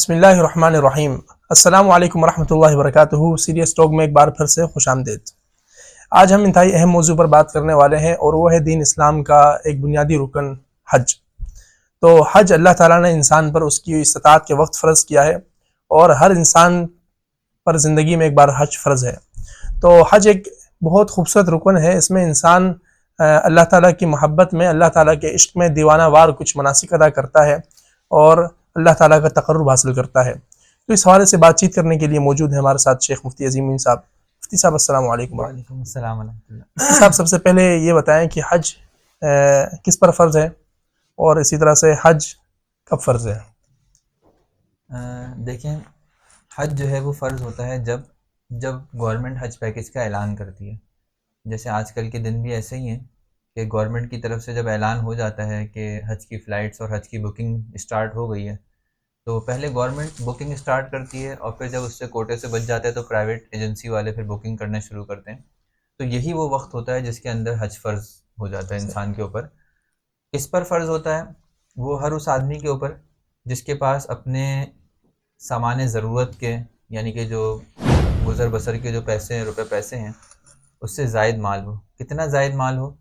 بسم اللہ الرحمن الرحیم۔ السلام علیکم ورحمۃ اللہ وبرکاتہ۔ سیریس ٹاک میں ایک بار پھر سے خوش آمدید۔ آج ہم انتہائی اہم موضوع پر بات کرنے والے ہیں اور وہ ہے دین اسلام کا ایک بنیادی رکن، حج۔ تو حج اللہ تعالیٰ نے انسان پر اس کی استطاعت کے وقت فرض کیا ہے اور ہر انسان پر زندگی میں ایک بار حج فرض ہے۔ تو حج ایک بہت خوبصورت رکن ہے۔ اس میں انسان اللہ تعالیٰ کی محبت میں، اللہ تعالیٰ کے عشق میں دیوانہ وار کچھ مناسب ادا کرتا ہے اور اللہ تعالیٰ کا تقرب حاصل کرتا ہے۔ تو اس حوالے سے بات چیت کرنے کے لیے موجود ہے ہمارے ساتھ شیخ مفتی عظیم صاحب۔ مفتی صاحب السلام علیکم۔ وعلیکم السلام ورحمۃ اللہ۔ صاحب سب سے پہلے یہ بتائیں کہ حج کس پر فرض ہے؟ اور اسی طرح سے حج کب فرض ہے؟ دیکھیں حج جو ہے وہ فرض ہوتا ہے جب جب گورنمنٹ حج پیکج کا اعلان کرتی ہے۔ جیسے آج کل کے دن بھی ایسے ہی ہیں کہ گورنمنٹ کی طرف سے جب اعلان ہو جاتا ہے کہ حج کی فلائٹس اور حج کی بکنگ اسٹارٹ ہو گئی ہے تو پہلے گورنمنٹ بکنگ اسٹارٹ کرتی ہے اور پھر جب اس سے کوٹے سے بچ جاتے ہیں تو پرائیویٹ ایجنسی والے پھر بکنگ کرنا شروع کرتے ہیں۔ تو یہی وہ وقت ہوتا ہے جس کے اندر حج فرض ہو جاتا ہے انسان کے اوپر۔ کس پر فرض ہوتا ہے وہ ہر اس آدمی کے اوپر جس کے پاس اپنے سامان ضرورت کے یعنی کہ جو گزر بسر کے جو پیسے ہیں روپے پیسے ہیں اس سے زائد مال ہو۔ کتنا زائد مال ہو؟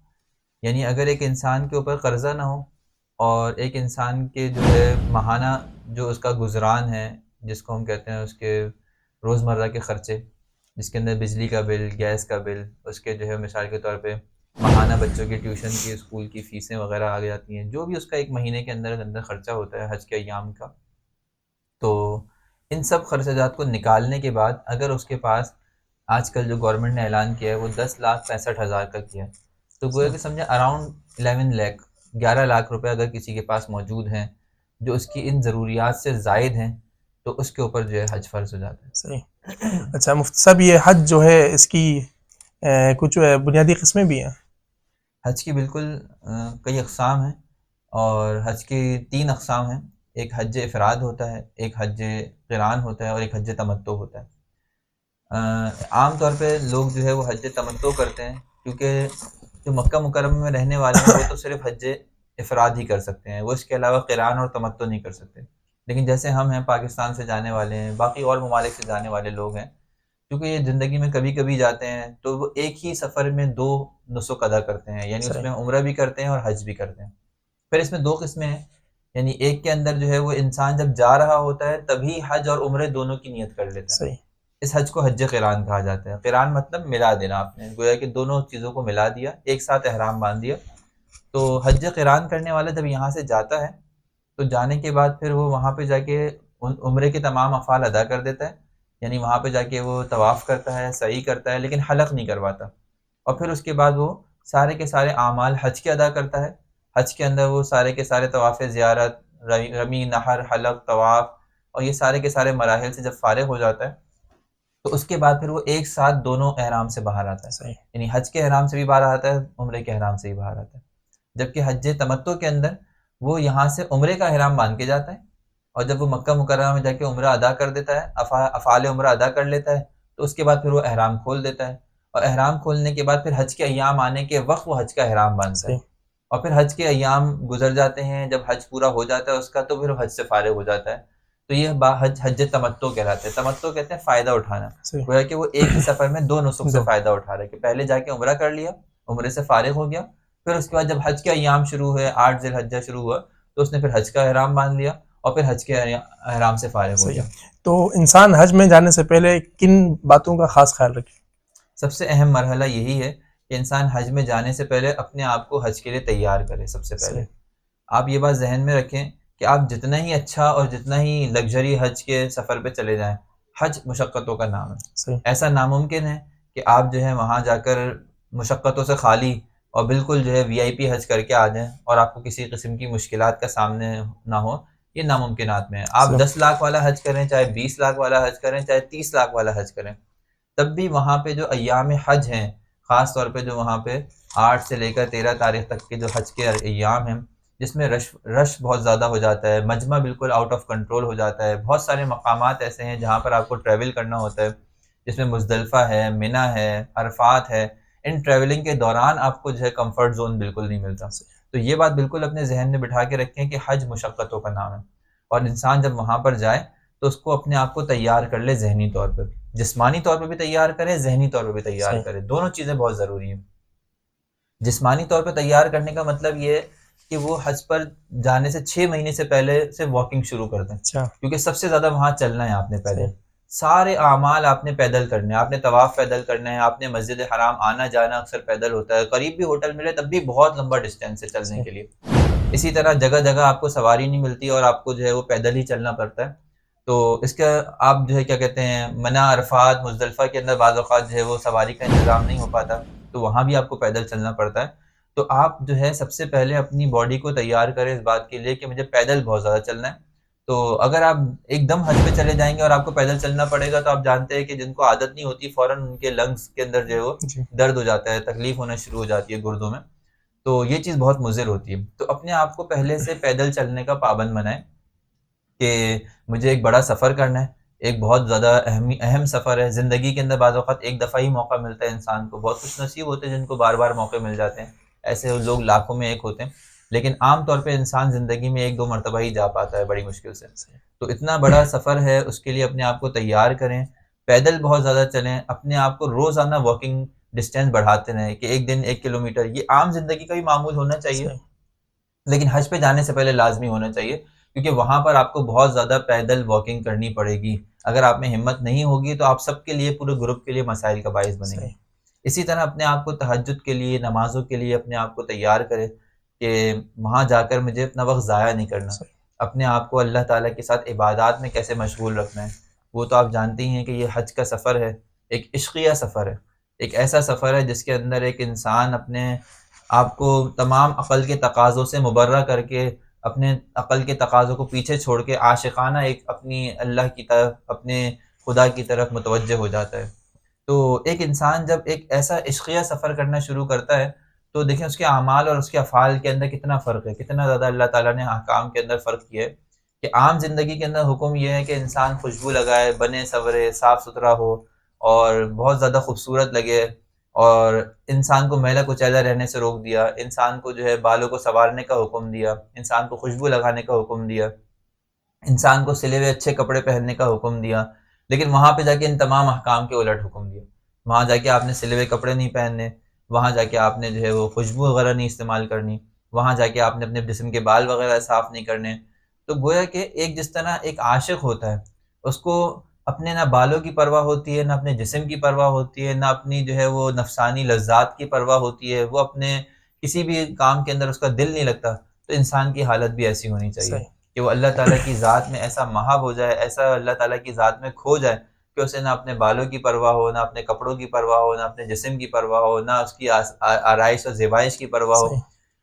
یعنی اگر ایک انسان کے اوپر قرضہ نہ ہو اور ایک انسان کے جو ہے ماہانہ جو اس کا گزران ہے، جس کو ہم کہتے ہیں اس کے روز مرہ کے خرچے، جس کے اندر بجلی کا بل، گیس کا بل، اس کے جو ہے مثال کے طور پہ ماہانہ بچوں کی ٹیوشن کی، اسکول کی فیسیں وغیرہ آ جاتی ہیں، جو بھی اس کا ایک مہینے کے اندر اندر خرچہ ہوتا ہے، حج کے ایام کا۔ تو ان سب خرچات کو نکالنے کے بعد اگر اس کے پاس آج کل جو گورنمنٹ نے اعلان کیا ہے، وہ دس لاکھ پینسٹھ ہزار کا کیا ہے۔ تو گویا کہ سمجھے اراؤنڈ الیون لیک گیارہ لاکھ روپے اگر کسی کے پاس موجود ہیں جو اس کی ان ضروریات سے زائد ہیں تو اس کے اوپر جو ہے حج فرض ہو جاتا ہے۔ صحیح۔ اچھا مفتی صاحب یہ حج جو ہے اس کی کچھ بنیادی قسمیں بھی ہیں۔ حج کی بالکل کئی اقسام ہیں اور حج کی تین اقسام ہیں۔ ایک حج افراد ہوتا ہے ایک حج قرآن ہوتا ہے اور ایک حج تمتو ہوتا ہے۔ عام طور پہ لوگ جو ہے وہ حج تمتو کرتے ہیں کیونکہ جو مکہ مکرمہ میں رہنے والے ہیں وہ تو صرف حج افراد ہی کر سکتے ہیں وہ اس کے علاوہ قرآن اور تمتو نہیں کر سکتے۔ لیکن جیسے ہم ہیں پاکستان سے جانے والے ہیں باقی اور ممالک سے جانے والے لوگ ہیں کیونکہ یہ زندگی میں کبھی کبھی جاتے ہیں تو وہ ایک ہی سفر میں دو نسخ ادا کرتے ہیں یعنی اس میں عمرہ بھی کرتے ہیں اور حج بھی کرتے ہیں۔ پھر اس میں دو قسمیں ہیں یعنی ایک کے اندر جو ہے وہ انسان جب جا رہا ہوتا ہے تبھی حج اور عمرے دونوں کی نیت کر لیتا ہے۔ اس حج کو حج قرآن کہا جاتا ہے۔ قرآن مطلب ملا دینا آپ نے گویا کہ دونوں چیزوں کو ملا دیا ایک ساتھ احرام باندھ دیا۔ تو حج قرآن کرنے والا جب یہاں سے جاتا ہے تو جانے کے بعد پھر وہ وہاں پہ جا کے عمرے کے تمام افعال ادا کر دیتا ہے۔ یعنی وہاں پہ جا کے وہ طواف کرتا ہے صحیح کرتا ہے لیکن حلق نہیں کرواتا۔ اور پھر اس کے بعد وہ سارے کے سارے اعمال حج کے ادا کرتا ہے۔ حج کے اندر وہ سارے کے سارے طواف زیارت رمی نہر حلق طواف اور یہ سارے کے سارے مراحل سے جب فارغ ہو جاتا ہے تو اس کے بعد پھر وہ ایک ساتھ دونوں احرام سے باہر آتا ہے۔ صحیح۔ یعنی حج کے احرام سے بھی باہر آتا ہے عمرے کے احرام سے بھی باہر آتا ہے۔ جبکہ حج تمتو کے اندر وہ یہاں سے عمرے کا احرام باندھ کے جاتا ہے اور جب وہ مکہ مکرمہ میں جا کے عمرہ ادا کر دیتا ہے افعال عمرہ ادا کر لیتا ہے تو اس کے بعد پھر وہ احرام کھول دیتا ہے۔ اور احرام کھولنے کے بعد پھر حج کے ایام آنے کے وقت وہ حج کا احرام باندھتا ہے۔ اور پھر حج کے ایام گزر جاتے ہیں جب حج پورا ہو جاتا ہے اس کا تو پھر حج سے فارغ ہو جاتا ہے۔ تو یہ با حج حج تمتو کہلاتے ہیں تمتو کہتے ہیں فائدہ اٹھانا۔ گویا کہ وہ ایک ہی سفر میں دو نسخ سے فائدہ اٹھا رہا ہے کہ پہلے جا کے عمرہ کر لیا عمرے سے فارغ ہو گیا پھر اس کے بعد جب حج کے ایام شروع ہوئے آٹھ ذیل حجہ شروع ہوا تو اس نے پھر حج کا احرام باندھ لیا اور پھر حج کے احرام سے فارغ ہو گیا۔ تو انسان حج میں جانے سے پہلے کن باتوں کا خاص خیال رکھے؟ سب سے اہم مرحلہ یہی ہے کہ انسان حج میں جانے سے پہلے اپنے آپ کو حج کے لیے تیار کرے سب سے پہلے۔ آپ یہ بات ذہن میں رکھیں کہ آپ جتنا ہی اچھا اور جتنا ہی لگژری حج کے سفر پہ چلے جائیں حج مشقتوں کا نام ہے۔ ایسا ناممکن ہے کہ آپ جو ہے وہاں جا کر مشقتوں سے خالی اور بالکل جو ہے وی آئی پی حج کر کے آ جائیں اور آپ کو کسی قسم کی مشکلات کا سامنے نہ ہو یہ ناممکنات میں ہے۔ آپ دس لاکھ والا حج کریں چاہے بیس لاکھ والا حج کریں چاہے تیس لاکھ والا حج کریں تب بھی وہاں پہ جو ایام حج ہیں خاص طور پہ جو وہاں پہ آٹھ سے لے کر تیرہ تاریخ تک کے جو حج کے ایام ہیں جس میں رش رش بہت زیادہ ہو جاتا ہے مجمع بالکل آؤٹ آف کنٹرول ہو جاتا ہے۔ بہت سارے مقامات ایسے ہیں جہاں پر آپ کو ٹریول کرنا ہوتا ہے جس میں مزدلفہ ہے منا ہے عرفات ہے۔ ان ٹریولنگ کے دوران آپ کو جو ہے کمفرٹ زون بالکل نہیں ملتا۔ تو یہ بات بالکل اپنے ذہن میں بٹھا کے رکھیں کہ حج مشقتوں کا نام ہے۔ اور انسان جب وہاں پر جائے تو اس کو اپنے آپ کو تیار کر لے ذہنی طور پر۔ جسمانی طور پہ بھی تیار کرے ذہنی طور پہ بھی تیار صحیح۔ کرے۔ دونوں چیزیں بہت ضروری ہیں۔ جسمانی طور پہ تیار کرنے کا مطلب یہ ہے کہ وہ حج پر جانے سے چھ مہینے سے پہلے سے واکنگ شروع کر دیں۔ اچھا۔ کیونکہ سب سے زیادہ وہاں چلنا ہے آپ نے پہلے۔ صحیح۔ سارے اعمال آپ نے پیدل کرنے ہیں۔ آپ نے طواف پیدل کرنا ہے، آپ نے مسجد حرام آنا جانا اکثر پیدل ہوتا ہے۔ قریب بھی ہوٹل ملے تب بھی بہت لمبا ڈسٹینس ہے چلنے کے لیے۔ اسی طرح جگہ جگہ آپ کو سواری نہیں ملتی اور آپ کو جو ہے وہ پیدل ہی چلنا پڑتا ہے۔ تو اس کا آپ جو ہے کیا کہتے ہیں، منع عرفات، مزدلفہ کے اندر بعض اوقات جو ہے وہ سواری کا انتظام نہیں ہو پاتا، تو وہاں بھی آپ کو پیدل چلنا پڑتا ہے۔ تو آپ جو ہے سب سے پہلے اپنی باڈی کو تیار کریں اس بات کے لیے کہ مجھے پیدل بہت زیادہ چلنا ہے۔ تو اگر آپ ایک دم حج پہ چلے جائیں گے اور آپ کو پیدل چلنا پڑے گا تو آپ جانتے ہیں کہ جن کو عادت نہیں ہوتی فوراً ان کے لنگس کے اندر جو ہے وہ جی۔ درد ہو جاتا ہے تکلیف ہونا شروع ہو جاتی ہے گردوں میں۔ تو یہ چیز بہت مضر ہوتی ہے۔ تو اپنے آپ کو پہلے سے پیدل چلنے کا پابند بنائیں کہ مجھے ایک بڑا سفر کرنا ہے ایک بہت زیادہ اہم اہم سفر ہے۔ زندگی کے اندر بعض اوقات ایک دفعہ ہی موقع ملتا ہے انسان کو۔ بہت خوش نصیب ہوتے ہیں جن کو بار بار موقع مل جاتے ہیں۔ ایسے لوگ لاکھوں میں ایک ہوتے ہیں۔ لیکن عام طور پہ انسان زندگی میں ایک دو مرتبہ ہی جا پاتا ہے بڑی مشکل سے۔ تو اتنا بڑا سفر ہے اس کے لیے اپنے آپ کو تیار کریں پیدل بہت زیادہ چلیں اپنے آپ کو روزانہ واکنگ ڈسٹینس بڑھاتے رہیں کہ ایک دن ایک کلو میٹر یہ عام زندگی کا بھی معمول ہونا چاہیے۔ لیکن حج پہ جانے سے پہلے لازمی ہونا چاہیے کیونکہ وہاں پر آپ کو بہت زیادہ پیدل واکنگ کرنی پڑے گی۔ اگر آپ میں ہمت نہیں ہوگی تو آپ سب کے لیے پورے گروپ کے لیے مسائل کا باعث بنے صحیح۔ اسی طرح اپنے آپ کو تہجد کے لیے نمازوں کے لیے اپنے آپ کو تیار کرے کہ وہاں جا کر مجھے اپنا وقت ضائع نہیں کرنا۔ اپنے آپ کو اللہ تعالیٰ کے ساتھ عبادات میں کیسے مشغول رکھنا ہے۔ وہ تو آپ جانتے ہی ہیں کہ یہ حج کا سفر ہے ایک عشقیہ سفر ہے۔ ایک ایسا سفر ہے جس کے اندر ایک انسان اپنے آپ کو تمام عقل کے تقاضوں سے مبرہ کر کے اپنے عقل کے تقاضوں کو پیچھے چھوڑ کے عاشقانہ ایک اپنی اللہ کی طرف اپنے خدا کی طرف متوجہ ہو جاتا ہے۔ تو ایک انسان جب ایک ایسا عشقیہ سفر کرنا شروع کرتا ہے تو دیکھیں اس کے اعمال اور اس کے افعال کے اندر کتنا فرق ہے، کتنا زیادہ اللہ تعالیٰ نے احکام کے اندر فرق کیا ہے کہ عام زندگی کے اندر حکم یہ ہے کہ انسان خوشبو لگائے، بنے سورے صاف ستھرا ہو اور بہت زیادہ خوبصورت لگے اور انسان کو میلا کچیلا رہنے سے روک دیا، انسان کو جو ہے بالوں کو سنوارنے کا حکم دیا، انسان کو خوشبو لگانے کا حکم دیا، انسان کو سلے ہوئے اچھے کپڑے پہننے کا حکم دیا، لیکن وہاں پہ جا کے ان تمام احکام کے الٹ حکم دیا۔ وہاں جا کے آپ نے سلے ہوئے کپڑے نہیں پہننے وہاں جا کے آپ نے جو ہے وہ خوشبو وغیرہ نہیں استعمال کرنی وہاں جا کے آپ نے اپنے جسم کے بال وغیرہ صاف نہیں کرنے۔ تو گویا کہ ایک جس طرح ایک عاشق ہوتا ہے اس کو اپنے نہ بالوں کی پرواہ ہوتی ہے نہ اپنے جسم کی پرواہ ہوتی ہے نہ اپنی جو ہے وہ نفسانی لذات کی پرواہ ہوتی ہے۔ وہ اپنے کسی بھی کام کے اندر اس کا دل نہیں لگتا۔ تو انسان کی حالت بھی ایسی ہونی چاہیے صحیح۔ کہ وہ اللہ تعالیٰ کی ذات میں ایسا محب ہو جائے ایسا اللہ تعالیٰ کی ذات میں کھو جائے۔ کہ اسے نہ اپنے بالوں کی پرواہ ہو نہ اپنے کپڑوں کی پرواہ ہو نہ اپنے جسم کی پرواہ ہو نہ اس کی آرائش اور زیبائش کی پرواہ ہو۔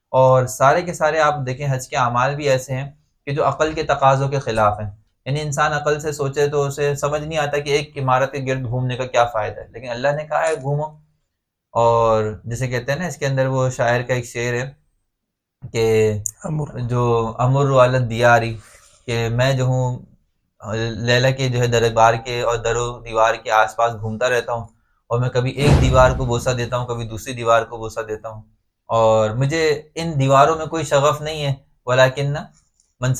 اور سارے کے سارے آپ دیکھیں حج کے اعمال بھی ایسے ہیں کہ جو عقل کے تقاضوں کے خلاف ہیں۔ یعنی انسان عقل سے سوچے تو اسے سمجھ نہیں آتا کہ ایک عمارت کے گرد گھومنے کا کیا فائدہ ہے۔ لیکن اللہ نے کہا ہے گھومو۔ اور جسے کہتے ہیں نا اس کے اندر وہ شاعر کا ایک شعر ہے کہ جو امر والد دیاری کہ میں جو ہوں لیلا کے جو ہے دربار کے اور در و دیوار کے آس پاس گھومتا رہتا ہوں اور میں کبھی ایک دیوار کو بوسہ دیتا ہوں، کبھی دوسری دیوار کو بوسہ دیتا ہوں۔ اور مجھے ان دیواروں میں کوئی شغف نہیں ہے، ولیکن نہ من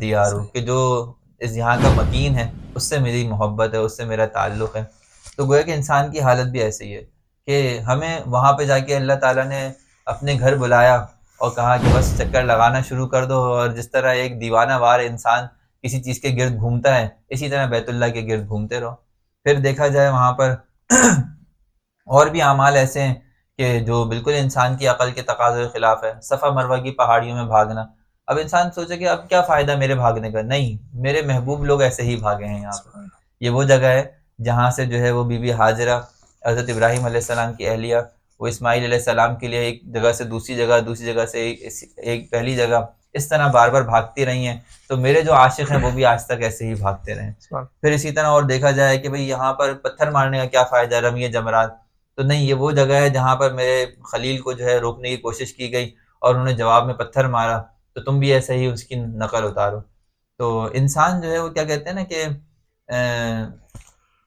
دیارو کہ جو اس یہاں کا مکین ہے، اس سے میری محبت ہے، اس سے میرا تعلق ہے۔ تو گویا کہ انسان کی حالت بھی ایسی ہے کہ ہمیں وہاں پہ جا کے اللہ تعالیٰ نے اپنے گھر بلایا اور کہا کہ بس چکر لگانا شروع کر دو اور جس طرح ایک دیوانہ وار انسان کسی چیز کے گرد گھومتا ہے، اسی طرح بیت اللہ کے گرد گھومتے رہو۔ پھر دیکھا جائے وہاں پر اور بھی اعمال ایسے ہیں کہ جو بالکل انسان کی عقل کے تقاضے کے خلاف ہے۔ صفا مروہ کی پہاڑیوں میں بھاگنا۔ اب انسان سوچے کہ اب کیا فائدہ میرے بھاگنے کا؟ نہیں، میرے محبوب لوگ ایسے ہی بھاگے ہیں یہاں پہ یہ وہ جگہ ہے جہاں سے جو ہے وہ بی بی حاجرہ، حضرت ابراہیم علیہ السلام کی اہلیہ، وہ اسماعیل علیہ السلام کے لیے ایک جگہ سے دوسری جگہ دوسری جگہ سے ایک ایک پہلی جگہ اس طرح بار بار بھاگتی رہی ہیں۔ تو میرے جو عاشق ہیں وہ بھی آج تک ایسے ہی بھاگتے رہے۔ پھر اسی طرح اور دیکھا جائے کہ بھئی یہاں پر پتھر مارنے کا کیا فائدہ ہے رمی جمرات۔ تو نہیں یہ وہ جگہ ہے جہاں پر میرے خلیل کو جو ہے روکنے کی کوشش کی گئی اور انہوں نے جواب میں پتھر مارا۔ تو تم بھی ایسے ہی اس کی نقل اتارو۔ تو انسان جو ہے وہ کیا کہتے ہیں نا کہ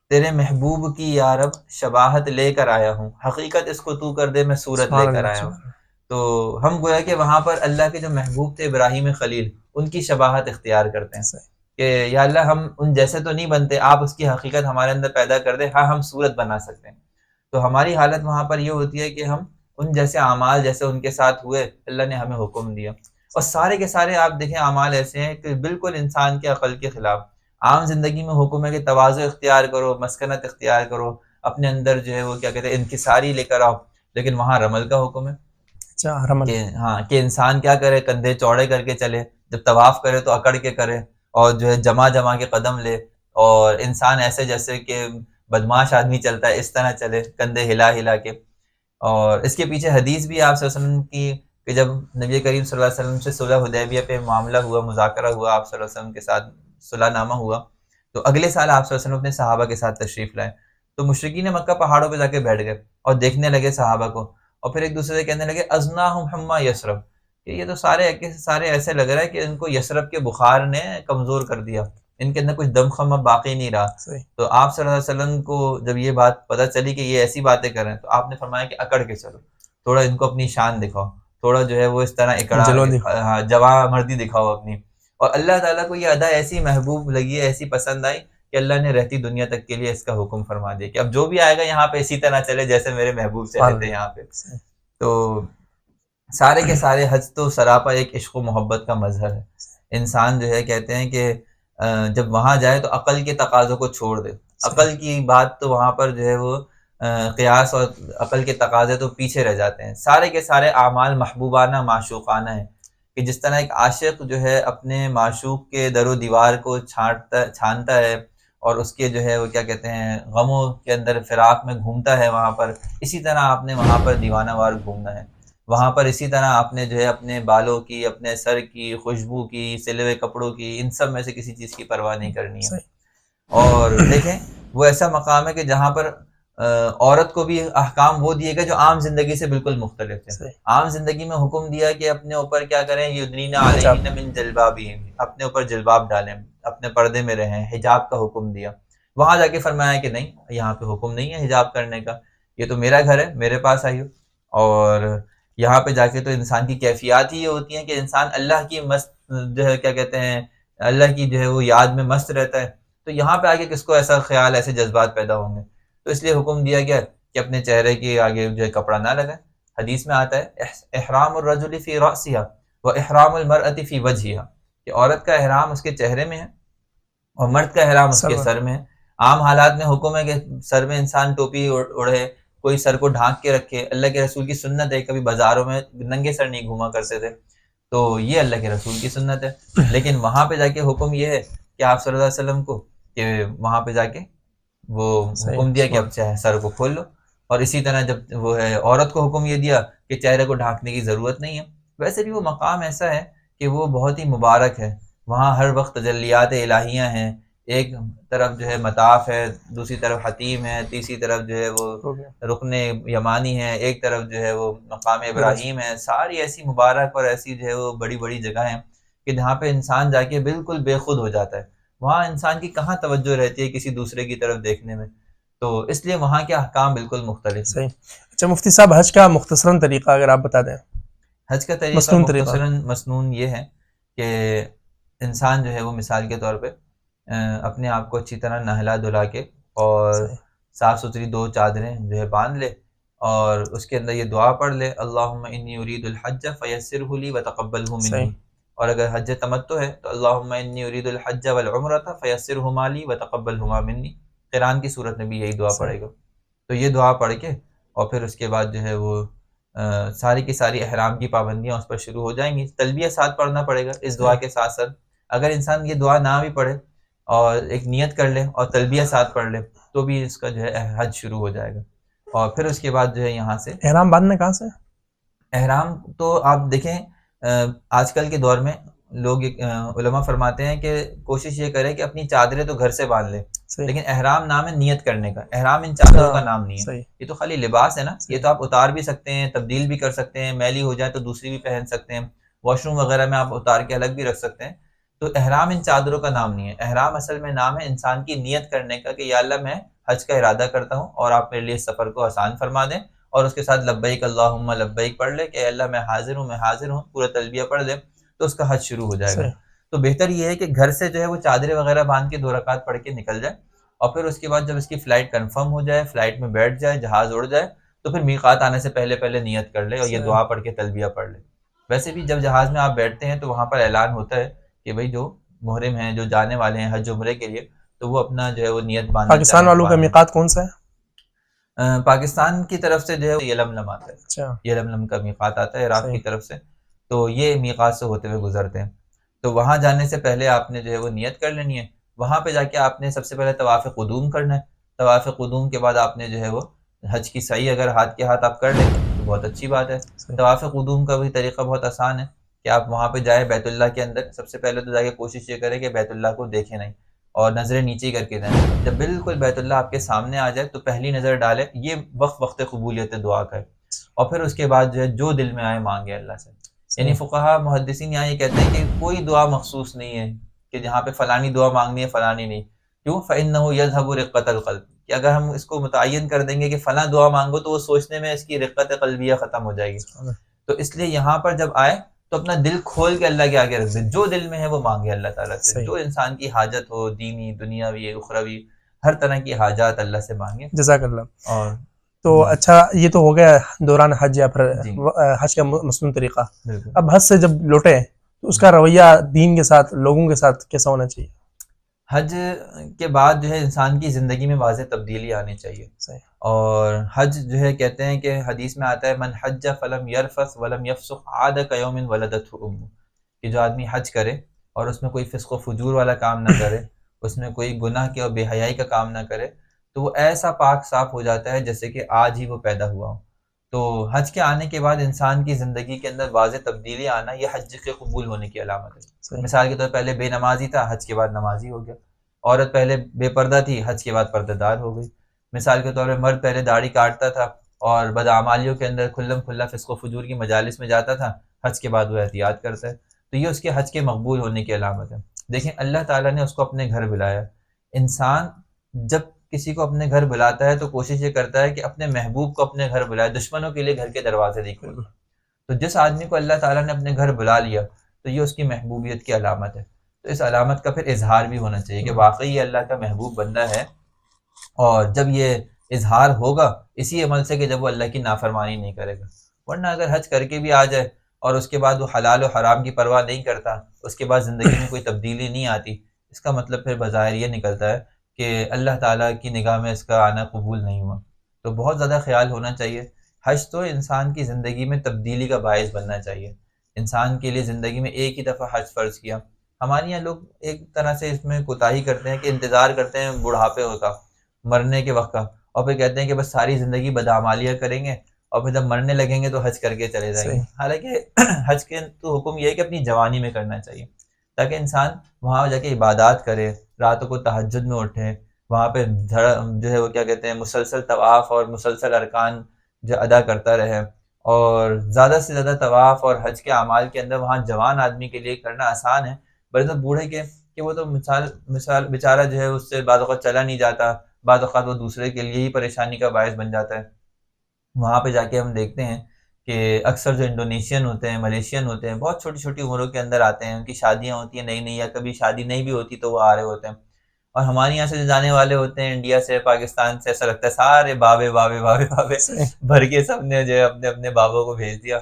تیرے محبوب کی یارب شباہت لے کر آیا ہوں۔ حقیقت اس کو تو کر دے میں صورت لے کر آیا ہوں۔ تو ہم گویا کہ وہاں پر اللہ کے جو محبوب تھے ابراہیم خلیل ان کی شباہت اختیار کرتے ہیں۔ کہ یا اللہ ہم ان جیسے تو نہیں بنتے آپ اس کی حقیقت ہمارے اندر پیدا کر دیں ہاں ہم صورت بنا سکتے ہیں۔ تو ہماری حالت وہاں پر یہ ہوتی ہے کہ ہم ان جیسے اعمال جیسے ان کے ساتھ ہوئے اللہ نے ہمیں حکم دیا۔ اور سارے کے سارے آپ دیکھیں اعمال ایسے ہیں کہ بالکل انسان کے عقل کے خلاف۔ عام زندگی میں حکم ہے کہ توازو اختیار کرو مسکنت اختیار کرو اپنے اندر جو ہے وہ کیا کہتے ہیں انکساری لے کر آؤ۔ لیکن وہاں رمل کا حکم ہے۔ اچھا کہ ہاں کہ انسان کیا کرے، کندھے چوڑے کر کے چلے، جب طواف کرے تو اکڑ کے کرے اور جو ہے جمع جمع کے قدم لے اور انسان ایسے جیسے کہ بدماش آدمی چلتا ہے، اس طرح چلے، کندھے ہلا ہلا کے۔ اور اس کے پیچھے حدیث بھی آپ صلی اللہ علیہ وسلم کی کہ جب نبی کریم صلی اللہ علیہ وسلم سے صلح حدیبیہ پہ معاملہ ہوا، مذاکرہ ہوا، آپ صلی اللہ علیہ وسلم کے ساتھ صلح نامہ ہوا، تو اگلے سال آپ صلی اللہ علیہ وسلم اپنے صحابہ کے ساتھ تشریف لائے۔ تو مشرقین مکہ پہاڑوں پہ جا کے بیٹھ گئے اور دیکھنے لگے صحابہ کو۔ اور پھر ایک دوسرے سے کہنے لگے ازنا ہم ہما یسرف کہ یہ تو سارے سارے ایسے لگ رہا ہے کہ ان کو یسرف کے بخار نے کمزور کر دیا ان کے اندر کچھ دم خم اب باقی نہیں رہا۔ صحیح۔ تو آپ صلی اللہ علیہ وسلم کو جب یہ بات پتہ چلی کہ یہ ایسی باتیں کر رہے ہیں تو آپ نے فرمایا کہ اکڑ کے چلو تھوڑا ان کو اپنی شان دکھاؤ تھوڑا جو ہے وہ اس طرح اکڑا۔ ہاں جواں مردی دکھاؤ اپنی۔ اور اللہ تعالیٰ کو یہ ادا ایسی محبوب لگی ہے ایسی پسند آئی کہ اللہ نے رہتی دنیا تک کے لیے اس کا حکم فرما دیا کہ اب جو بھی آئے گا یہاں پہ اسی طرح چلے جیسے میرے محبوب چلے تھے یہاں پہ۔ تو سارے کے سارے حج تو سراپا ایک عشق و محبت کا مظہر ہے۔ انسان جو ہے کہتے ہیں کہ جب وہاں جائے تو عقل کے تقاضوں کو چھوڑ دے۔ عقل کی بات تو وہاں پر جو ہے وہ قیاس اور عقل کے تقاضے تو پیچھے رہ جاتے ہیں۔ سارے کے سارے اعمال محبوبانہ معشوقانہ ہیں۔ کہ جس طرح ایک عاشق جو ہے اپنے معشوق کے در و دیوار کو چھانٹتا چھانتا ہے اور اس کے جو ہے وہ کیا کہتے ہیں غموں کے اندر فراق میں گھومتا ہے وہاں پر۔ اسی طرح آپ نے وہاں پر دیوانہ وار گھومنا ہے۔ وہاں پر اسی طرح آپ نے جو ہے اپنے بالوں کی اپنے سر کی خوشبو کی سلے ہوئے کپڑوں کی ان سب میں سے کسی چیز کی پرواہ نہیں کرنی ہے۔ اور دیکھیں وہ ایسا مقام ہے کہ جہاں پر عورت کو بھی احکام وہ دیے گئے جو عام زندگی سے بالکل مختلف ہے عام زندگی میں حکم دیا کہ اپنے اوپر کیا کریں علیہن من جلبابی اپنے اوپر جلباب ڈالیں۔ اپنے پردے میں رہیں حجاب کا حکم دیا۔ وہاں جا کے فرمایا کہ نہیں، یہاں پہ حکم نہیں ہے حجاب کرنے کا۔ یہ تو میرا گھر ہے، میرے پاس آئیو۔ اور یہاں پہ جا کے تو انسان کی کیفیات ہی یہ ہوتی ہیں کہ انسان اللہ کی مست، جو ہے، کیا کہتے ہیں، اللہ کی جو ہے، وہ یاد میں مست رہتا ہے۔ تو یہاں پہ آگے کس کو ایسا خیال، ایسے جذبات پیدا ہوں گے؟ تو اس لیے حکم دیا گیا کہ اپنے چہرے کے آگے جو ہے، کپڑا نہ لگائے حدیث میں آتا ہے احرام الرجل فی راسیہ و احرام المرأة فی وجہیہ کہ عورت کا احرام اس کے چہرے میں ہے اور مرد کا احرام اس کے۔ سر میں۔ عام حالات میں حکم ہے کہ سر میں انسان ٹوپی اڑ- اڑے کوئی سر کو ڈھانک کے رکھے۔ اللہ کے رسول کی سنت ہے کبھی بازاروں میں ننگے سر نہیں گھوما کرتے تھے۔ تو یہ اللہ کے رسول کی سنت ہے۔ لیکن وہاں پہ جا کے حکم یہ ہے کہ آپ صلی اللہ علیہ وسلم کو کہ وہاں پہ جا کے وہ حکم دیا کہ اب چاہے سر کو کھول لو۔ اور اسی طرح جب وہ ہے عورت کو حکم یہ دیا کہ چہرے کو ڈھانکنے کی ضرورت نہیں ہے۔ ویسے بھی وہ مقام ایسا ہے کہ وہ بہت ہی مبارک ہے۔ وہاں ہر وقت تجلیات الہیاں ہیں۔ ایک طرف جو ہے مطاف ہے دوسری طرف حتیم ہے تیسری طرف جو ہے وہ رکن یمانی ہے ایک طرف جو ہے وہ مقام ابراہیم ہے ساری ایسی مبارک اور ایسی جو ہے وہ بڑی بڑی جگہ ہیں کہ جہاں پہ انسان جا کے بالکل بے خود ہو جاتا ہے۔ وہاں انسان کی کہاں توجہ رہتی ہے کسی دوسرے کی طرف دیکھنے میں؟ تو اس لیے وہاں کے احکام بالکل مختلف ہیں۔ صحیح۔ اچھا مفتی صاحب حج کا مختصراً طریقہ اگر آپ بتا دیں۔ حج کا طریقہ مصنون۔ مختصراً مسنون یہ ہے کہ انسان جو ہے وہ مثال کے طور پہ اپنے آپ کو اچھی طرح نہلا دھلا کے اور صاف ستھری دو چادریں جو ہے باندھ لے اور اس کے اندر یہ دعا پڑھ لے اللہم انی ارید الحج فیسر لی و تقبل منی۔ اور اگر حج تمتو ہے تو اللہم انی ارید الحج والعمرۃ فیسر لی و تقبل منی۔ قرآن کی صورت میں بھی یہی دعا۔ پڑھے گا۔ تو یہ دعا پڑھ کے اور پھر اس کے بعد جو ہے وہ ساری کی ساری احرام کی پابندیاں اس پر شروع ہو جائیں گی۔ تلبیہ ساتھ پڑھنا پڑے گا اس دعا کے ساتھ ساتھ۔ اگر انسان یہ دعا نہ بھی پڑھے اور ایک نیت کر لے اور تلبیہ ساتھ پڑھ لے تو بھی اس کا جو ہے حج شروع ہو جائے گا۔ اور پھر اس کے بعد جو ہے یہاں سے احرام باندھنا کہاں سے؟ احرام تو آپ دیکھیں آج کل کے دور میں لوگ علماء فرماتے ہیں کہ کوشش یہ کرے کہ اپنی چادریں تو گھر سے باندھ لے لیکن احرام نام ہے نیت کرنے کا۔ احرام ان چادروں کا ہاں، نام نہیں ہے۔ یہ تو خالی لباس ہے نا۔ یہ تو آپ اتار بھی سکتے ہیں تبدیل بھی کر سکتے ہیں میلی ہو جائے تو دوسری بھی پہن سکتے ہیں۔ واش روم وغیرہ میں آپ اتار کے الگ بھی رکھ سکتے ہیں۔ تو احرام ان چادروں کا نام نہیں ہے۔ احرام اصل میں نام ہے انسان کی نیت کرنے کا کہ یا اللہ میں حج کا ارادہ کرتا ہوں اور آپ میرے لیے سفر کو آسان فرما دیں اور اس کے ساتھ لبیک اللہم لبیک پڑھ لے کہ اے اللہ میں حاضر ہوں میں حاضر ہوں پورا تلبیہ پڑھ لے تو اس کا حج شروع ہو جائے گا۔ تو بہتر یہ ہے کہ گھر سے جو ہے وہ چادریں وغیرہ باندھ کے دو رکعت پڑھ کے نکل جائے اور پھر اس کے بعد جب اس کی فلائٹ کنفرم ہو جائے فلائٹ میں بیٹھ جائے جہاز اڑ جائے تو پھر میقات آنے سے پہلے پہلے نیت کر لے اور یہ دعا پڑھ کے تلبیہ پڑھ لے۔ ویسے بھی جب جہاز میں آپ بیٹھتے ہیں تو وہاں پر اعلان ہوتا ہے کہ بھائی جو محرم ہیں جو جانے والے ہیں حج عمرے کے لیے تو وہ اپنا جو ہے وہ نیت باندھ پاکستان والوں کا میقات کون سا ہے؟ پاکستان کی طرف سے جو ہے یہ لم آتا ہے۔ اچھا۔ یہ لم کا میقات آتا ہے عراق کی طرف سے۔ تو یہ میقات سے ہوتے ہوئے گزرتے ہیں۔ تو وہاں جانے سے پہلے آپ نے جو ہے وہ نیت کر لینی ہے۔ وہاں پہ جا کے آپ نے سب سے پہلے طواف قدوم کرنا ہے۔ طواف قدوم کے بعد آپ نے جو ہے وہ حج کی صحیح اگر ہاتھ کے ہاتھ آپ کر لیں تو بہت اچھی بات ہے۔ طواف قدوم کا بھی طریقہ بہت آسان ہے۔ کہ آپ وہاں پہ جائیں بیت اللہ کے اندر سب سے پہلے تو جا کے کوشش یہ کریں کہ بیت اللہ کو دیکھیں نہیں اور نظریں نیچے کر کے دیں جب بالکل بیت اللہ آپ کے سامنے آ جائے تو پہلی نظر ڈالے یہ وقت وقت قبولیت دعا کا ہے اور پھر اس کے بعد جو ہے جو دل میں آئے مانگے اللہ سے۔ یعنی فقہ محدثین یہاں یہ کہتے ہیں کہ کوئی دعا مخصوص نہیں ہے کہ جہاں پہ فلانی دعا مانگنی ہے فلانی نہیں۔ کیوں؟ فن نہ ہو یزب رقت القلب۔ کہ اگر ہم اس کو متعین کر دیں گے کہ فلاں دعا مانگو تو وہ سوچنے میں اس کی رقت قلبیہ ختم ہو جائے گی۔ تو اس لیے یہاں پر جب آئے تو اپنا دل کھول کے اللہ کے آگے رکھ دے۔ جو دل میں ہے وہ مانگے اللہ تعالیٰ سے۔ جو انسان کی حاجت ہو دینی دنیاوی اخروی ہر طرح کی حاجات اللہ سے مانگے۔ جزاک اللہ۔ اور تو اچھا یہ تو ہو گیا دوران حج یا پھر جی۔ حج کا مصنوع طریقہ۔ اب حج سے جب لوٹے تو اس کا رویہ دین کے ساتھ لوگوں کے ساتھ کیسا ہونا چاہیے؟ حج کے بعد جو ہے انسان کی زندگی میں واضح تبدیلی آنی چاہیے۔ اور حج جو ہے کہتے ہیں کہ حدیث میں آتا ہے من حج فلم یرفس ولم یفسق عاد قیوم ولدت ام کہ جو آدمی حج کرے اور اس میں کوئی فسق و فجور والا کام نہ کرے اس میں کوئی گناہ کے اور بے حیائی کا کام نہ کرے تو وہ ایسا پاک صاف ہو جاتا ہے جیسے کہ آج ہی وہ پیدا ہوا ہو۔ تو حج کے آنے کے بعد انسان کی زندگی کے اندر واضح تبدیلی آنا یہ حج کے قبول ہونے کی علامت ہے۔ مثال کے طور پہلے بے نمازی تھا حج کے بعد نمازی ہو گیا۔ عورت پہلے بے پردہ تھی حج کے بعد پردہ دار ہو گئی۔ مثال کے طور پہ مرد پہلے داڑھی کاٹتا تھا اور بدعمالیوں کے اندر کھلم کھلا فسق و فجور کی مجالس میں جاتا تھا حج کے بعد وہ احتیاط کرتا ہے۔ تو یہ اس کے حج کے مقبول ہونے کی علامت ہے۔ دیکھیں اللہ تعالیٰ نے اس کو اپنے گھر بلایا۔ انسان جب کسی کو اپنے گھر بلاتا ہے تو کوشش یہ کرتا ہے کہ اپنے محبوب کو اپنے گھر بلائے دشمنوں کے لیے گھر کے دروازے نہیں کھول تو جس آدمی کو اللہ تعالیٰ نے اپنے گھر بلا لیا تو یہ اس کی محبوبیت کی علامت ہے۔ تو اس علامت کا پھر اظہار بھی ہونا چاہیے کہ واقعی یہ اللہ کا محبوب بندہ ہے۔ اور جب یہ اظہار ہوگا، اسی عمل سے کہ جب وہ اللہ کی نافرمانی نہیں کرے گا۔ ورنہ اگر حج کر کے بھی آ جائے اور اس کے بعد وہ حلال و حرام کی پرواہ نہیں کرتا، اس کے بعد زندگی میں کوئی تبدیلی نہیں آتی، اس کا مطلب پھر بظاہر یہ نکلتا ہے کہ اللہ تعالیٰ کی نگاہ میں اس کا آنا قبول نہیں ہوا۔ تو بہت زیادہ خیال ہونا چاہیے۔ حج تو انسان کی زندگی میں تبدیلی کا باعث بننا چاہیے۔ انسان کے لیے زندگی میں ایک ہی دفعہ حج فرض کیا۔ ہمارے یہاں لوگ ایک طرح سے اس میں کوتاہی کرتے ہیں کہ انتظار کرتے ہیں بڑھاپے کا مرنے کے وقت کا۔ اور پھر کہتے ہیں کہ بس ساری زندگی بدعمالیہ کریں گے اور پھر جب مرنے لگیں گے تو حج کر کے چلے جائیں گے۔ حالانکہ حج کے تو حکم یہ ہے کہ اپنی جوانی میں کرنا چاہیے تاکہ انسان وہاں جا کے عبادات کرے راتوں کو تہجد میں اٹھے وہاں پہ جو ہے وہ کیا کہتے ہیں مسلسل طواف اور مسلسل ارکان جو ادا کرتا رہے۔ اور زیادہ سے زیادہ طواف اور حج کے اعمال کے اندر وہاں جوان آدمی کے لیے کرنا آسان ہے۔ بڑے تو بوڑھے کے کہ وہ تو مثال مثال بیچارہ جو ہے اس سے بعض اوقات چلا نہیں جاتا بعض اوقات وہ دوسرے کے لیے ہی پریشانی کا باعث بن جاتا ہے۔ وہاں پہ جا کے ہم دیکھتے ہیں کہ اکثر جو انڈونیشین ہوتے ہیں ملیشین ہوتے ہیں بہت چھوٹی چھوٹی عمروں کے اندر آتے ہیں۔ ان کی شادیاں ہوتی ہیں نئی نئی یا کبھی شادی نہیں بھی ہوتی تو وہ آ رہے ہوتے ہیں۔ اور ہمارے یہاں سے جو جانے والے ہوتے ہیں انڈیا سے پاکستان سے ایسا لگتا ہے سارے بابے بابے بابے بابے بھر کے سب نے جو ہے اپنے اپنے بابوں کو بھیج دیا۔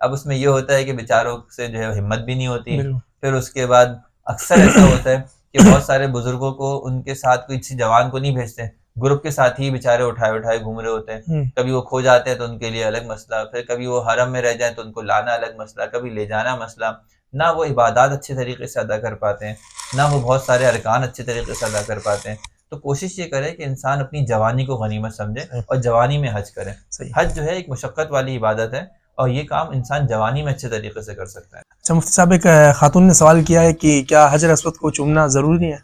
اب اس میں یہ ہوتا ہے کہ بیچاروں سے جو ہے ہمت بھی نہیں ہوتی۔ پھر اس کے بعد اکثر ایسا ہوتا ہے کہ بہت سارے بزرگوں کو ان کے ساتھ کوئی جوان کو نہیں بھیجتے گروپ کے ساتھ ہی بےچارے اٹھائے اٹھائے گھوم رہے ہوتے ہیں۔ کبھی وہ کھو جاتے ہیں تو ان کے لیے الگ مسئلہ پھر کبھی وہ حرم میں رہ جائیں تو ان کو لانا الگ مسئلہ کبھی لے جانا مسئلہ۔ نہ وہ عبادات اچھے طریقے سے ادا کر پاتے ہیں نہ وہ بہت سارے ارکان اچھے طریقے سے ادا کر پاتے ہیں۔ تو کوشش یہ کرے کہ انسان اپنی جوانی کو غنیمت سمجھے اور جوانی میں حج کرے۔ حج جو ہے ایک مشقت والی عبادت ہے۔ اور یہ کام انسان جوانی میں اچھے طریقے سے کر سکتا ہے۔ اچھا مفتی صاحب ایک خاتون نے سوال کیا ہے کہ کیا حجر اسود کو چومنا ضروری ہے؟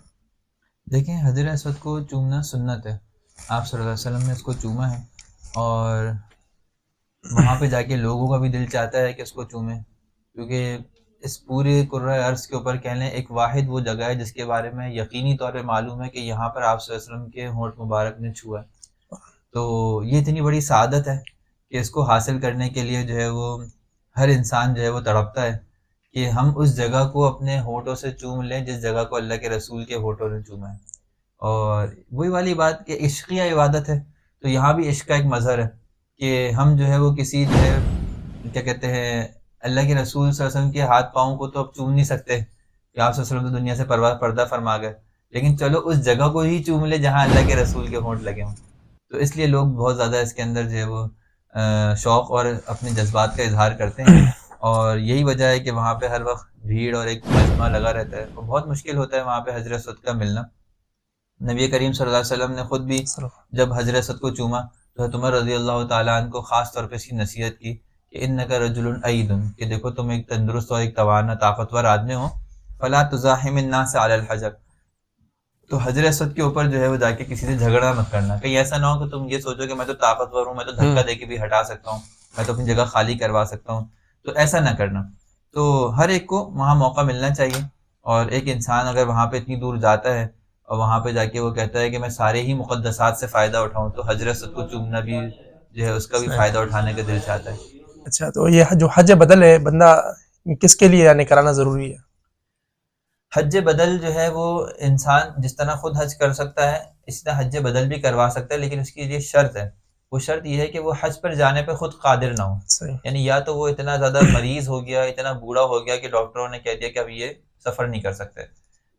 دیکھیں حجر اسود کو چومنا سنت ہے۔ آپ صلی اللہ علیہ وسلم نے اس کو چوما ہے اور وہاں پہ جا کے لوگوں کا بھی دل چاہتا ہے کہ اس کو چومیں۔ کیونکہ اس پورے قرۂۂ عرض کے اوپر کہہ لیں ایک واحد وہ جگہ ہے جس کے بارے میں یقینی طور پہ معلوم ہے کہ یہاں پر آپ صلی اللہ علیہ وسلم کے ہونٹ مبارک نے چھوا ہے۔ تو یہ اتنی بڑی سعادت ہے۔ کہ اس کو حاصل کرنے کے لیے جو ہے وہ ہر انسان جو ہے وہ تڑپتا ہے کہ ہم اس جگہ کو اپنے ہونٹوں سے چوم لیں جس جگہ کو اللہ کے رسول کے ہونٹوں نے چوما ہے۔ اور وہی والی بات کہ عشقیہ عبادت ہے، تو یہاں بھی عشق کا ایک مظہر ہے کہ ہم جو ہے وہ کسی جو ہے کیا کہتے ہیں، اللہ کے رسول صلی اللہ علیہ وسلم کے ہاتھ پاؤں کو تو اب چوم نہیں سکتے کہ آپ صلی اللہ علیہ وسلم تو دنیا سے پرواز پردہ فرما گئے۔ لیکن چلو اس جگہ کو ہی چوم لے جہاں اللہ کے رسول کے ہونٹ لگے ہوں۔ تو اس لیے لوگ بہت زیادہ اس کے اندر جو ہے وہ شوق اور اپنے جذبات کا اظہار کرتے ہیں اور یہی وجہ ہے کہ وہاں پہ ہر وقت بھیڑ اور ایک مجمع لگا رہتا ہے اور بہت مشکل ہوتا ہے وہاں پہ حضرت سد کا ملنا۔ نبی کریم صلی اللہ علیہ وسلم نے خود بھی جب حضرت سد کو چوما تو تمہر رضی اللہ تعالیٰ عنہ کو خاص طور پہ اس کی نصیحت کی کہ ان کا رجل العید کہ دیکھو تم ایک تندرست اور ایک توانا طاقتور آدمی ہو۔ فلاں تزاحم الناس علی الحجر۔ تو حضرت سد کے اوپر جو ہے وہ جا کے کسی سے جھگڑا مت کرنا۔ کہیں ایسا نہ ہو کہ تم یہ سوچو کہ میں تو طاقتور ہوں میں تو دھکا دے کے بھی ہٹا سکتا ہوں میں تو اپنی جگہ خالی کروا سکتا ہوں۔ تو ایسا نہ کرنا۔ تو ہر ایک کو وہاں موقع ملنا چاہیے۔ اور ایک انسان اگر وہاں پہ اتنی دور جاتا ہے اور وہاں پہ جا کے وہ کہتا ہے کہ میں سارے ہی مقدسات سے فائدہ اٹھاؤں تو حضرت سد کو چومنا بھی جو ہے اس کا بھی فائدہ اٹھانے کا دل چاہتا ہے۔ اچھا تو یہ جو حج بدل ہے بندہ کس کے لیے یعنی کرانا ضروری ہے؟ حج بدل جو ہے وہ انسان جس طرح خود حج کر سکتا ہے اسی طرح حج بدل بھی کروا سکتا ہے لیکن اس کی یہ شرط ہے۔ وہ شرط یہ ہے کہ وہ حج پر جانے پہ خود قادر نہ ہو۔ صحیح۔ یعنی یا تو وہ اتنا زیادہ مریض ہو گیا اتنا بوڑھا ہو گیا کہ ڈاکٹروں نے کہہ دیا کہ اب یہ سفر نہیں کر سکتے۔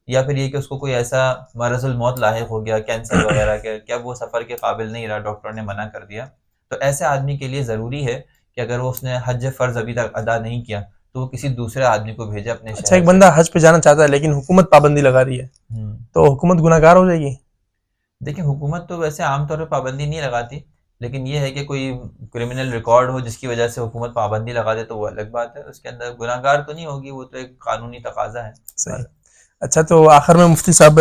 یا پھر یہ کہ اس کو کوئی ایسا مرض الموت لاحق ہو گیا کینسر وغیرہ کے کیا وہ سفر کے قابل نہیں رہا ڈاکٹروں نے منع کر دیا۔ تو ایسے آدمی کے لیے ضروری ہے کہ اگر وہ اس نے حج فرض ابھی تک ادا نہیں کیا تو وہ کسی دوسرے آدمی کو بھیجے اپنے اچھا ایک بندہ حج پہ جانا چاہتا ہے لیکن حکومت پابندی لگا رہی ہے تو حکومت گناہ گار ہو جائے گی؟ دیکھیں حکومت تو ویسے عام طور پہ پابندی نہیں لگاتی لیکن یہ ہے کہ کوئی کرمنل ریکارڈ ہو جس کی وجہ سے حکومت پابندی لگا دے تو وہ الگ بات ہے۔ اس کے اندر گناہ گار تو نہیں ہوگی وہ تو ایک قانونی تقاضا ہے۔ صحیح۔ اچھا تو آخر میں مفتی صاحب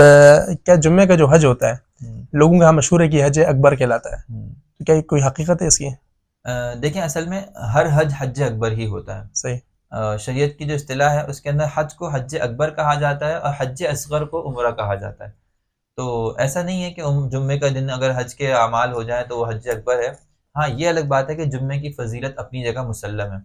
کیا جمعے کا جو حج ہوتا ہے لوگوں کا مشہور ہے کہ حج اکبر کہلاتا ہے؟ تو کیا کوئی حقیقت ہے اس کی؟ دیکھیں اصل میں ہر حج حج اکبر ہی ہوتا ہے۔ صحیح۔ شریعت کی جو اصطلاح ہے، اس کے اندر حج کو حج اکبر کہا جاتا ہے اور حج اصغر کو عمرہ کہا جاتا ہے۔ تو ایسا نہیں ہے کہ جمعے کا دن اگر حج کے اعمال ہو جائیں تو وہ حج اکبر ہے۔ ہاں یہ الگ بات ہے کہ جمعے کی فضیلت اپنی جگہ مسلم ہے۔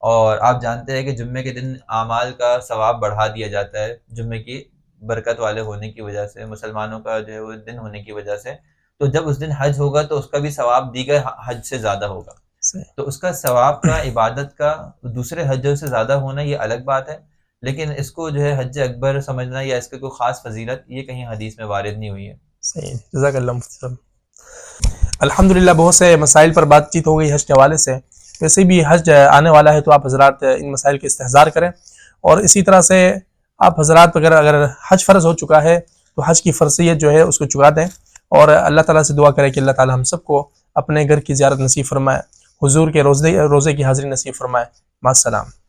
اور آپ جانتے ہیں کہ جمعے کے دن اعمال کا ثواب بڑھا دیا جاتا ہے جمعے کی برکت والے ہونے کی وجہ سے، مسلمانوں کا جو ہے وہ دن ہونے کی وجہ سے۔ تو جب اس دن حج ہوگا تو اس کا بھی ثواب دیگر حج سے زیادہ ہوگا۔ تو اس کا ثواب کا عبادت کا دوسرے حجوں سے زیادہ ہونا یہ الگ بات ہے لیکن اس کو جو ہے حج اکبر سمجھنا یا اس کے کوئی خاص فضیلت یہ کہیں حدیث میں وارد نہیں ہوئی ہے۔ صحیح جزاک اللہ الحمد للہ بہت سے مسائل پر بات چیت ہو گئی حج کے حوالے سے۔ ویسے بھی حج آنے والا ہے تو آپ حضرات ان مسائل کے استحظار کریں۔ اور اسی طرح سے آپ حضرات اگر اگر حج فرض ہو چکا ہے تو حج کی فرضیت جو ہے اس کو چکا دیں۔ اور اللہ تعالیٰ سے دعا کرے کہ اللہ تعالیٰ ہم سب کو اپنے گھر کی زیارت نصیب فرمائے۔ حضور کے روزے روزے کی حاضری نصیب فرمائے۔ مع السلام۔